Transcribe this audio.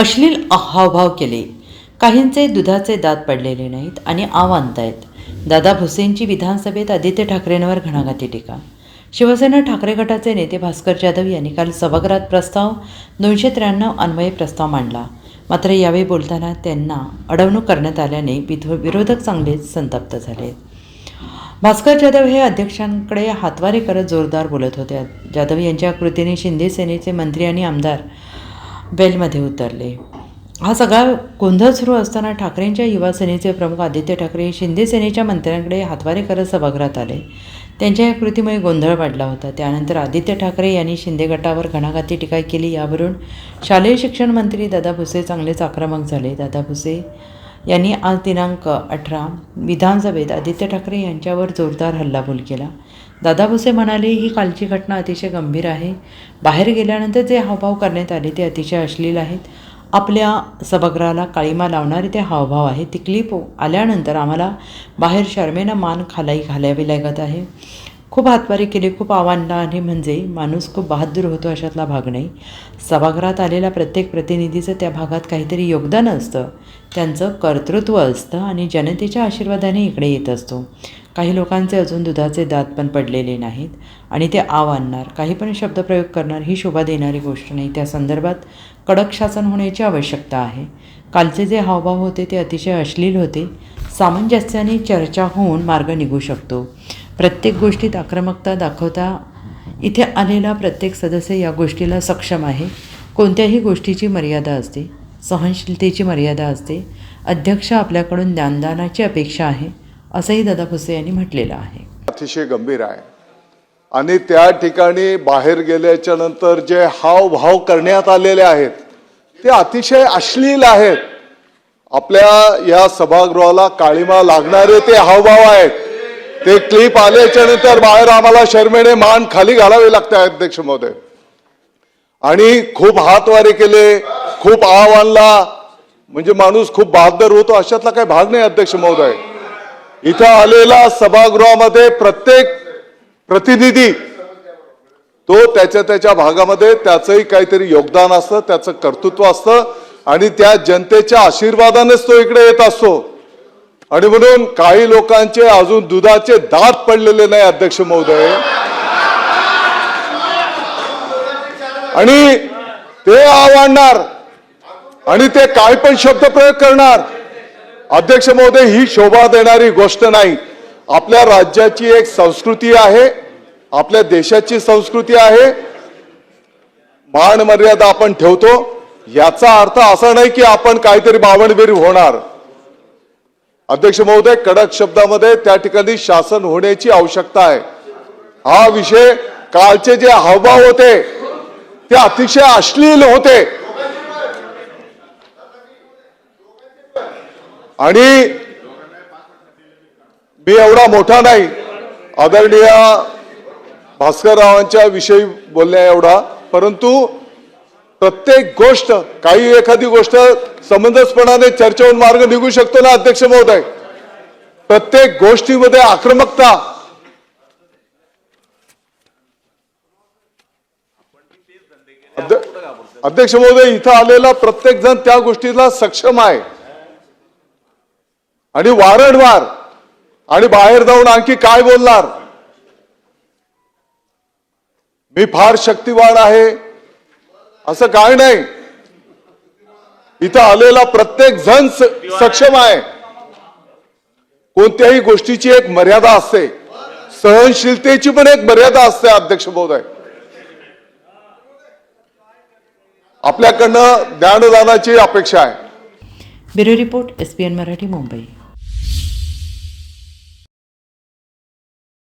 अश्लील हावभाव केले. काहींचे दुधाचे दात पडलेले नाहीत आणि आव आणतायत दादा भुसेंची विधानसभेत आदित्य ठाकरेंवर घणाघाती टीका. शिवसेना ठाकरे गटाचे नेते भास्कर जाधव यांनी काल सभागृहात प्रस्ताव दोनशे त्र्याण्णव अन्वये प्रस्ताव मांडला. मात्र यावेळी बोलताना त्यांना अडवणूक करण्यात आल्याने विधो विरोधक चांगलेच संतप्त झाले. भास्कर जाधव हे अध्यक्षांकडे हातवारे करत जोरदार बोलत होते. जाधव यांच्या कृतीने शिंदे सेनेचे मंत्री आणि आमदार वेलमध्ये उतरले. हा सगळा गोंधळ सुरू असताना ठाकरेंच्या युवा सेनेचे प्रमुख आदित्य ठाकरे शिंदे सेनेच्या मंत्र्यांकडे हातवारे करत सभागृहात आले. त्यांच्या या कृतीमुळे गोंधळ वाढला होता. त्यानंतर आदित्य ठाकरे यांनी शिंदे गटावर घणाघाती टीका केली. यावरून शालेय शिक्षण मंत्री दादा भुसे चांगलेच आक्रमक झाले. दादा भुसे यांनी आज दिनांक अठरा विधानसभेत आदित्य ठाकरे यांच्यावर जोरदार हल्लाबोल केला. दादा भुसे म्हणाले ही कालची घटना अतिशय गंभीर आहे. बाहेर गेल्यानंतर जे हावभाव करण्यात आले ते अतिशय अश्लील आहेत. आपल्या सभागृहाला काळीमा लावणारे ते हावभाव आहे ती क्लिप आल्यानंतर आम्हाला बाहेर शर्मेनं मान खालाई घालावी लागत आहे. खूप हातवारी केली खूप आव्हान आणि म्हणजे माणूस खूप बहादूर होतो अशातला भाग नाही. सभागृहात आलेल्या प्रत्येक प्रतिनिधीचं त्या भागात काहीतरी योगदान असतं. त्यांचं कर्तृत्व असतं आणि जनतेच्या आशीर्वादाने इकडे येत असतो. काही लोकांचे अजून दुधाचे दात पण पडलेले नाहीत आणि ते आव आणणार काही पण शब्दप्रयोग करणार ही शोभा देणारी गोष्ट नाही. त्या संदर्भात कडक शासन होण्याची आवश्यकता आहे. कालचे जे हावभाव होते ते अतिशय अश्लील होते. सामंजस्याने चर्चा होऊन मार्ग निघू शकतो. प्रत्येक गोष्टीत आक्रमकता दाखवता इथे आलेला प्रत्येक सदस्य या गोष्टीला सक्षम आहे. कोणत्याही गोष्टीची मर्यादा असते. सहनशीलतेची मर्यादा असते. अध्यक्ष आपल्याकडून ज्ञानदानाची अपेक्षा आहे असंही दादा भुसे यांनी म्हटलेलं आहे. अतिशय गंभीर आहे. आणि त्या ठिकाणी बाहेर गेल्याच्यानंतर जे हावभाव करण्यात आलेले आहेत ते अतिशय अश्लील आहेत. आपल्या या सभागृहाला काळीमा लागणारे ते हावभाव आहेत. ते क्लिप आल्याच्यानंतर बाहेर आम्हाला शर्मेने मान खाली घालावे लागते अध्यक्ष महोदय. आणि खूप हातवारे केले खूप आव आणला. म्हणजे माणूस खूप बहादर होतो अशातला काही भाग नाही अध्यक्ष महोदय. इथं आलेला सभागृहामध्ये प्रत्येक प्रतिनिधी तो त्याच्या त्याच्या भागामध्ये त्याचंही काहीतरी योगदान असतं त्याचं कर्तृत्व असतं. आणि त्या जनतेच्या आशीर्वादानेच तो इकडे येत असतो. आणि म्हणून काही लोकांचे अजून दुधाचे दात पडलेले नाही अध्यक्ष महोदय. आणि ते आवडणार आणि ते काय पण शब्द प्रयोग करणार. अध्यक्ष महोदय ही शोभा देणारी गोष्ट नाही. आपल्या राज्याची एक संस्कृती आहे आपल्या देशाची संस्कृती आहे. मान मर्यादा आपण ठेवतो. याचा अर्थ असा नाही की आपण काहीतरी बावणबिरी होणार. अध्यक्ष महोदय कडक शब्दामध्ये त्या ठिकाणी शासन होण्याची आवश्यकता आहे. हा विषय कालचे जे हावभाव होते ते अतिशय अश्लील होते. आणि मी एवढा मोठा नाही आदरणीय भास्कररावांच्या विषयी बोलण्या एवढा परंतु प्रत्येक गोष्ट काही एखादी गोष्ट समंजसपणाने चर्चेवर मार्ग निघू शकतो ना अध्यक्ष महोदय? प्रत्येक गोष्टीमध्ये आक्रमकता. अध्यक्ष महोदय इथं आलेला प्रत्येक जण त्या गोष्टीला सक्षम आहे. आणि वारंवार आणि बाहेर जाऊन आणखी काय बोलणार? मी फार शक्तिवान आहे. असं काय नाही. इथं आलेला प्रत्येक जण सक्षम आहे. कोणत्याही गोष्टीची एक मर्यादा असते. सहनशीलतेची पण एक मर्यादा असते अध्यक्ष महोदय. आपल्याकडनं ज्ञानदानाची अपेक्षा आहे. Bureau report S P N Marathi Mumbai.